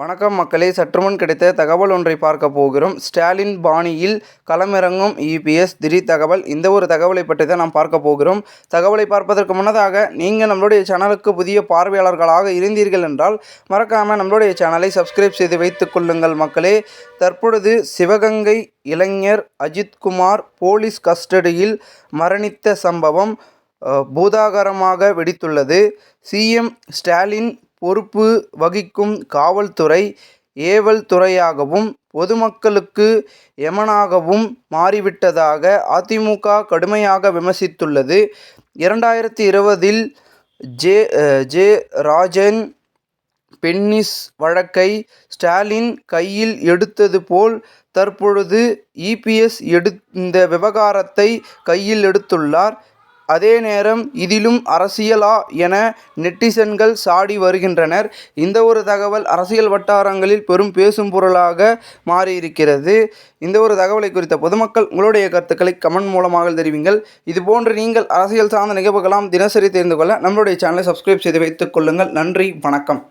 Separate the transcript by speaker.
Speaker 1: வணக்கம் மக்களே. சற்றுமுன் கிடைத்த தகவல் ஒன்றை பார்க்க போகிறோம். ஸ்டாலின் பாணியில் களமிறங்கும் இபிஎஸ் திடீர் தகவல். இந்த ஒரு தகவலை பற்றி தான் நாம் பார்க்க போகிறோம். தகவலை பார்ப்பதற்கு முன்னதாக நீங்கள் நம்மளுடைய சேனலுக்கு புதிய பார்வையாளர்களாக இருந்தீர்கள் என்றால் மறக்காமல் நம்மளுடைய சேனலை சப்ஸ்கிரைப் செய்து வைத்துக் கொள்ளுங்கள் மக்களே. தற்பொழுது சிவகங்கை இளைஞர் அஜித்குமார் போலீஸ் கஸ்டடியில் மரணித்த சம்பவம் பூதாகரமாக வெடித்துள்ளது. சிஎம் ஸ்டாலின் பொறுப்பு வகிக்கும் காவல்துறை ஏவல் துறையாகவும் பொதுமக்களுக்கு எமனாகவும் மாறிவிட்டதாக அதிமுக கடுமையாக விமர்சித்துள்ளது. இரண்டாயிரத்தி இருபதில் ஜே ஜே ராஜன் பென்னிஸ் வழக்கை ஸ்டாலின் கையில் எடுத்தது போல் தற்பொழுது இபிஎஸ் எடு இந்த விவகாரத்தை கையில் எடுத்துள்ளார். அதே நேரம் இதிலும் அரசியலா என நெட்டிசன்கள் சாடி வருகின்றனர். இந்த ஒரு தகவல் அரசியல் வட்டாரங்களில் பெரும் பேசும் பொருளாக மாறியிருக்கிறது. இந்த ஒரு தகவலை குறித்த பொதுமக்கள் உங்களுடைய கருத்துக்களை கமெண்ட் மூலமாக தெரிவிங்கள். இதுபோன்று நீங்கள் அரசியல் சார்ந்த நிகழ்வுகளாம் தினசரி தெரிந்து கொள்ள நம்மளுடைய சேனலை சப்ஸ்கிரைப் செய்து வைத்துக் கொள்ளுங்கள். நன்றி வணக்கம்.